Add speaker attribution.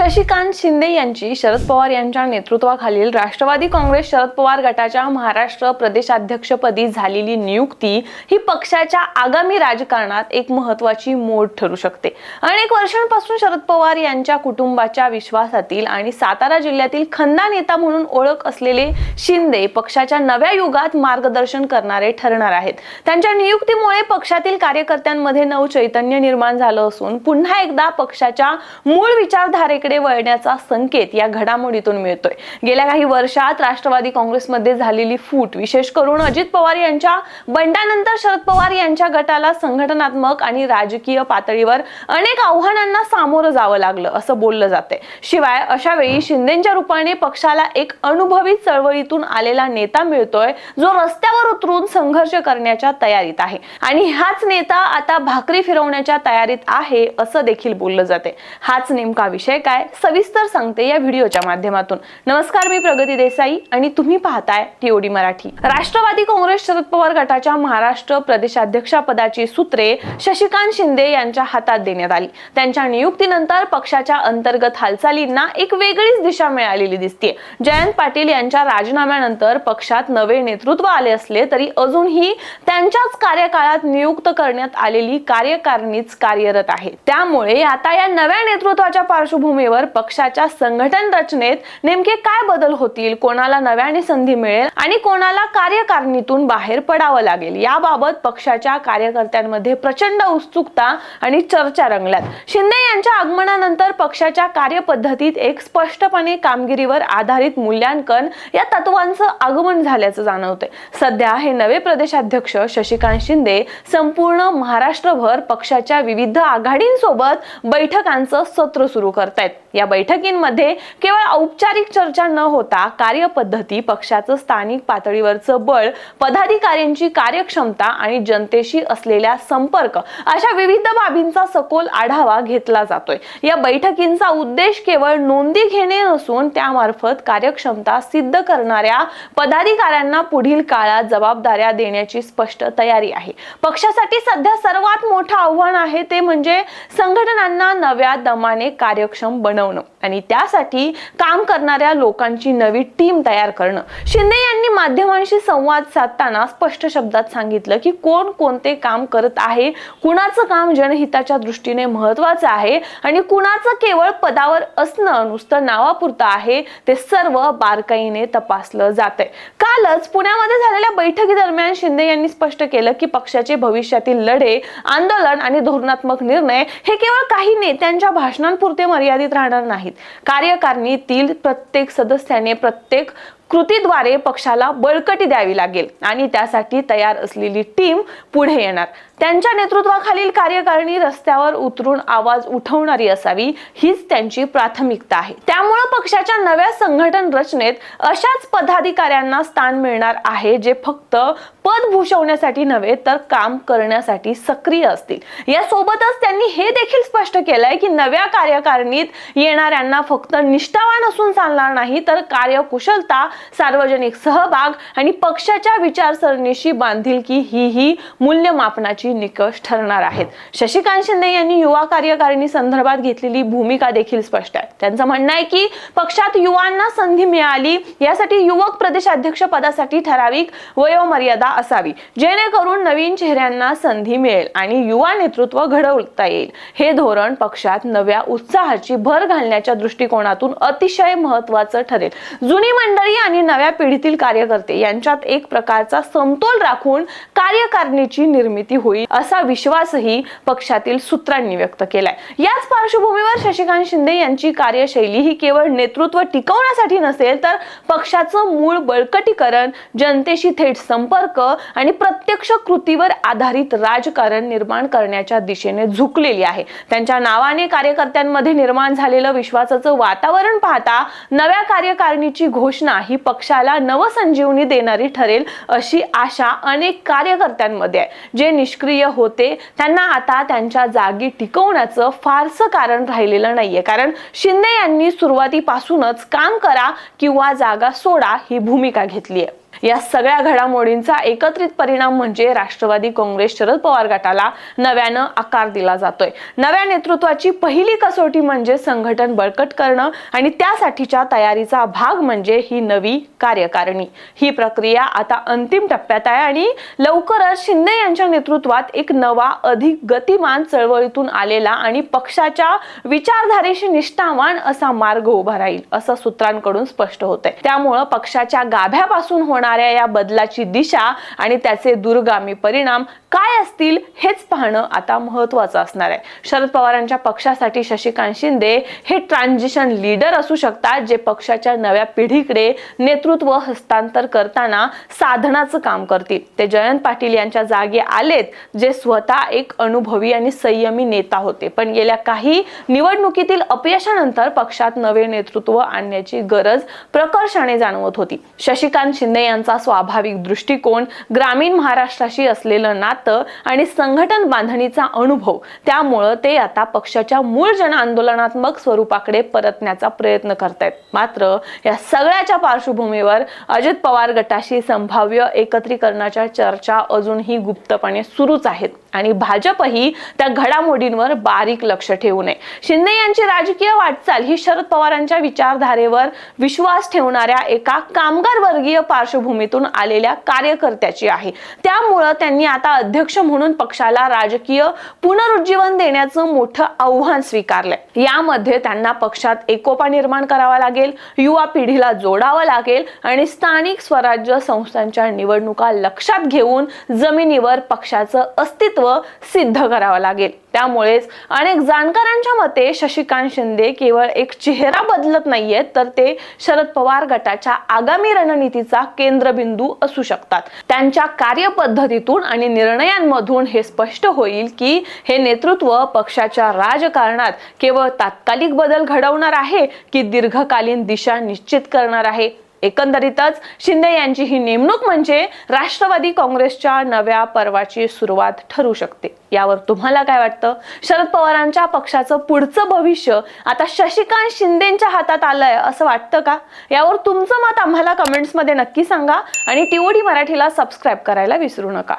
Speaker 1: शशिकांत शिंदे यांची शरद पवार यांच्या नेतृत्वाखालील राष्ट्रवादी काँग्रेस शरद पवार गटाच्या महाराष्ट्र प्रदेशाध्यक्षपदी झालेली नियुक्ती ही पक्षाच्या आगामी राजकारणात एक महत्वाची मोड ठरू शकते. अनेक वर्षांपासून शरद पवार यांच्या कुटुंबाच्या विश्वासातील आणि सातारा जिल्ह्यातील खंदा नेता म्हणून ओळख असलेले शिंदे पक्षाच्या नव्या युगात मार्गदर्शन करणारे ठरणार आहेत. त्यांच्या नियुक्तीमुळे पक्षातील कार्यकर्त्यांमध्ये नवचैतन्य निर्माण झालं असून पुन्हा एकदा पक्षाच्या मूळ विचारधारेकडे वळण्याचा संकेत या घडामोडीतून मिळतोय. गेल्या काही वर्षात राष्ट्रवादी काँग्रेसमध्ये झालेली फूट विशेष करून अजित पवार यांच्या बंडानंतर शरद पवार यांच्या गटाला संघटनात्मक आणि राजकीय पातळीवर अनेक आव्हानांना सामोरं जावं लागलं असं बोललं जाते शिवाय अशा वेळी शिंदेच्या रूपाने पक्षाला एक अनुभवी चळवळीतून आलेला नेता मिळतोय जो रस्त्यावर उतरून संघर्ष करण्याच्या तयारीत आहे. आणि हाच नेता आता भाकरी फिरवण्याच्या तयारीत आहे असं देखील बोललं जाते हाच नेमका विषय काय? सविस्तर सांगते या व्हिडिओच्या माध्यमातून. नमस्कार मी प्रगती देसाई आणि तुम्ही पाहताय टीओडी मराठी. राष्ट्रवादी काँग्रेस शरद पवार गटाच्या महाराष्ट्र प्रदेशाध्यक्षपदाची सूत्रे शशिकांत शिंदे यांच्या हातात देण्यात आली. त्यांच्या नियुक्तीनंतर पक्षाच्या अंतर्गत हालचालींना एक वेगळीच दिशा मिळालेली दिसते जयंत पाटील यांच्या राजीनाम्यानंतर पक्षात नवे नेतृत्व आले असले तरी अजूनही त्यांच्याच कार्यकाळात नियुक्त करण्यात आलेली कार्यकारिणीच कार्यरत आहे त्यामुळे आता या नव्या नेतृत्वाच्या पार्श्वभूमी पार्श्वभूमीवर पक्षाच्या संघटन रचनेत नेमके काय बदल होतील कोणाला नव्याने संधी मिळेल आणि कोणाला कार्यकारणीतून बाहेर पडावं लागेल याबाबत पक्षाच्या कार्यकर्त्यांमध्ये प्रचंड उत्सुकता आणि चर्चा रंगल्यात. शिंदे यांच्या आगमनानंतर पक्षाच्या कार्यपद्धतीत एक स्पष्टपणे कामगिरीवर आधारित मूल्यांकन या तत्वांचं आगमन झाल्याचं जाणवतंय. सध्या हे नवे प्रदेशाध्यक्ष शशिकांत शिंदे संपूर्ण महाराष्ट्रभर पक्षाच्या विविध आघाडींसोबत बैठकांचं सत्र सुरू करतायत. या बैठकींमध्ये केवळ औपचारिक चर्चा न होता कार्यपद्धती पक्षाचं स्थानिक पातळीवरचं बळ पदाधिकाऱ्यांची कार्यक्षमता आणि जनतेशी असलेल्या संपर्क अशा विविध बाबींचा सखोल आढावा घेतला जातोय. या बैठकींचा उद्देश केवळ नोंदी घेणे नसून त्यामार्फत कार्यक्षमता सिद्ध करणाऱ्या पदाधिकाऱ्यांना पुढील काळात जबाबदाऱ्या देण्याची स्पष्ट तयारी आहे. पक्षासाठी सध्या सर्वात मोठं आव्हान आहे ते म्हणजे संघटनांना नव्या दमाने कार्यक्षम बनवणं आणि त्यासाठी काम करणाऱ्या लोकांची नवी टीम तयार करणं. शिंदे यांनी माध्यमांशी संवाद साधताना स्पष्ट शब्दात सांगितलं की कोण कोणते काम करत आहे कुणाचं काम जनहिताच्या दृष्टीने महत्वाचं आहे आणि कुणाचं केवळ पदावर असणं नुसतं नावापुरतं आहे ते सर्व बारकाईने तपासलं जातंय. कालच पुण्यामध्ये झालेल्या बैठकी दरम्यान शिंदे यांनी स्पष्ट केलं की पक्षाचे भविष्यातील लढे आंदोलन आणि धोरणात्मक निर्णय हे केवळ काही नेत्यांच्या भाषणांपुरते मर्यादित राहणार नाहीत. कार्यकारिणीतील प्रत्येक सदस्याने प्रत्येक कृतीद्वारे पक्षाला बळकटी द्यावी लागेल आणि त्यासाठी तयार असलेली टीम पुढे येणार. त्यांच्या नेतृत्वाखालील कार्यकारिणी रस्त्यावर उतरून आवाज उठवणारी असावी हीच त्यांची प्राथमिकता आहे. त्यामुळे पक्षाच्या नव्या संघटन रचनेत अशाच पदाधिकाऱ्यांना स्थान मिळणार आहे जे फक्त पद भूषवण्यासाठी नव्हे तर काम करण्यासाठी सक्रिय असतील. यासोबतच त्यांनी हे देखील स्पष्ट केलंय की नव्या कार्यकारिणीत येणाऱ्यांना फक्त निष्ठावान असून चालणार नाही तर कार्यकुशलता सार्वजनिक सहभाग आणि पक्षाच्या विचारसरणीशी बांधिलकी ही ही मूल्यमापनाची निकष ठरणार आहेत. शशिकांत शिंदे यांनी युवा कार्यकारिणी संदर्भात घेतलेली भूमिका देखील स्पष्ट आहे. त्यांचं म्हणणं आहे की पक्षात युवांना संधी मिळाली यासाठी युवक प्रदेशाध्यक्ष पदासाठी ठराविक वयोमर्यादा असावी जेणेकरून नवीन चेहऱ्यांना संधी मिळेल आणि युवा नेतृत्व घडवता येईल. हे धोरण पक्षात नव्या उत्साहाची भर घालण्याच्या दृष्टिकोनातून अतिशय महत्वाचं ठरेल. जुनी मंडळी आणि नव्या पिढीतील कार्यकर्ते यांच्यात एक प्रकारचा समतोल राखून कार्यकारिणीची निर्मिती होईल असा विश्वासही पक्षातील सूत्रांनी व्यक्त केलाय. याच पार्श्वभूमीवर शशिकांत शिंदे यांची कार्यशैली ही केवळ नेतृत्व टिकवण्यासाठी नसेल तर पक्षाचं मूळ बळकटीकरण जनतेशी थेट संपर्क आणि प्रत्यक्ष कृतीवर आधारित राजकारण निर्माण करण्याच्या दिशेने झुकलेली आहे. त्यांच्या नावाने कार्यकर्त्यांमध्ये निर्माण झालेलं विश्वासाचं वातावरण पाहता नव्या कार्यकारिणीची घोषणा ही पक्षाला नवसंजीवनी देणारी ठरेल अशी आशा अनेक कार्यकर्त्यांमध्ये आहे. जे निष्क्रिय होते त्यांना आता त्यांच्या जागी टिकवण्याचं फारसं कारण राहिलेलं नाहीये. कारण शिंदे यांनी सुरुवातीपासूनच काम करा किंवा जागा सोडा ही भूमिका घेतली आहे या सगळ्या घडामोडींचा एकत्रित परिणाम म्हणजे राष्ट्रवादी काँग्रेस शरद पवार गटाला नव्यानं आकार दिला जातोय. नव्या नेतृत्वाची पहिली कसोटी म्हणजे संघटन बळकट करणं आणि त्यासाठीच्या तयारीचा भाग म्हणजे ही नवी कार्यकारिणी. ही प्रक्रिया आता अंतिम टप्प्यात आहे आणि लवकरच शिंदे यांच्या नेतृत्वात एक नवा अधिक गतिमान चळवळीतून आलेला आणि पक्षाच्या विचारधारेशी निष्ठावान असा मार्ग उभा राहील असं सूत्रांकडून स्पष्ट होत आहे त्यामुळं पक्षाच्या गाभ्यापासून होणार होणाऱ्या या बदलाची दिशा आणि त्याचे दूरगामी परिणाम काय असतील हेच पाहणं आता महत्वाचं असणार आहे. शरद पवारांच्या पक्षासाठी शशिकांत शिंदे हे ट्रान्झिशन लीडर असू शकतात जे पक्षाच्या नव्या पिढीकडे नेतृत्व हस्तांतर करताना साधनाचं काम करतील. ते जयंत पाटील यांच्या जागी आलेत जे स्वतः एक अनुभवी आणि संयमी नेता होते. पण गेल्या काही निवडणुकीतील अपयशानंतर पक्षात नवे नेतृत्व आणण्याची गरज प्रकर्षाने जाणवत होती. शशिकांत शिंदे त्यांचा स्वाभाविक दृष्टिकोन ग्रामीण महाराष्ट्राशी असलेलं नातं आणि संघटन बांधणीचा अनुभव त्यामुळं ते आता पक्षाच्या मूळ जन आंदोलनात्मक स्वरूपाकडे परतण्याचा प्रयत्न करतायत. मात्र या सगळ्याच्या पार्श्वभूमीवर अजित पवार गटाशी संभाव्य एकत्रीकरणाच्या चर्चा अजूनही गुप्तपणे सुरूच आहेत आणि भाजपही त्या घडामोडींवर बारीक लक्ष ठेवू नये. शिंदे यांची राजकीय वाटचाल ही शरद पवारांच्या विचारधारेवर विश्वास ठेवणाऱ्या एका कामगार वर्गीय पार्श्वभूमी पार्श्वभूमीतून आलेल्या कार्यकर्त्याची आहे. त्यामुळं त्यांनी आता अध्यक्ष म्हणून पक्षाला राजकीय पुनरुज्जीवन देण्याचं मोठं आव्हान स्वीकारलंय. यामध्ये त्यांना पक्षात एकोपा निर्माण करावा लागेल युवा पिढीला जोडावं लागेल आणि स्थानिक स्वराज्य संस्थांच्या निवडणुका लक्षात घेऊन जमिनीवर पक्षाचं अस्तित्व सिद्ध करावं लागेल. त्यामुळेच अनेक जाणकारांच्या मते शशिकांत शिंदे केवळ एक चेहरा बदलत नाहीयेत तर ते शरद पवार गटाच्या आगामी रणनीतीचा केंद्रबिंदू असू शकतात. त्यांच्या कार्यपद्धतीतून आणि निर्णयांमधून हे स्पष्ट होईल की हे नेतृत्व पक्षाच्या राजकारणात केवळ तात्कालिक बदल घडवणार आहे की दीर्घकालीन दिशा निश्चित करणार आहे? एकंदरीतच शिंदे यांची ही नेमणूक म्हणजे राष्ट्रवादी काँग्रेसच्या नव्या पर्वाची सुरुवात ठरू शकते. यावर तुम्हाला काय वाटतं? शरद पवारांच्या पक्षाचं पुढचं भविष्य आता शशिकांत शिंदेच्या हातात आलंय असं वाटतं का? यावर तुमचं मत आम्हाला कमेंट्समध्ये नक्की सांगा आणि टीओडी मराठीला सबस्क्राईब करायला विसरू नका.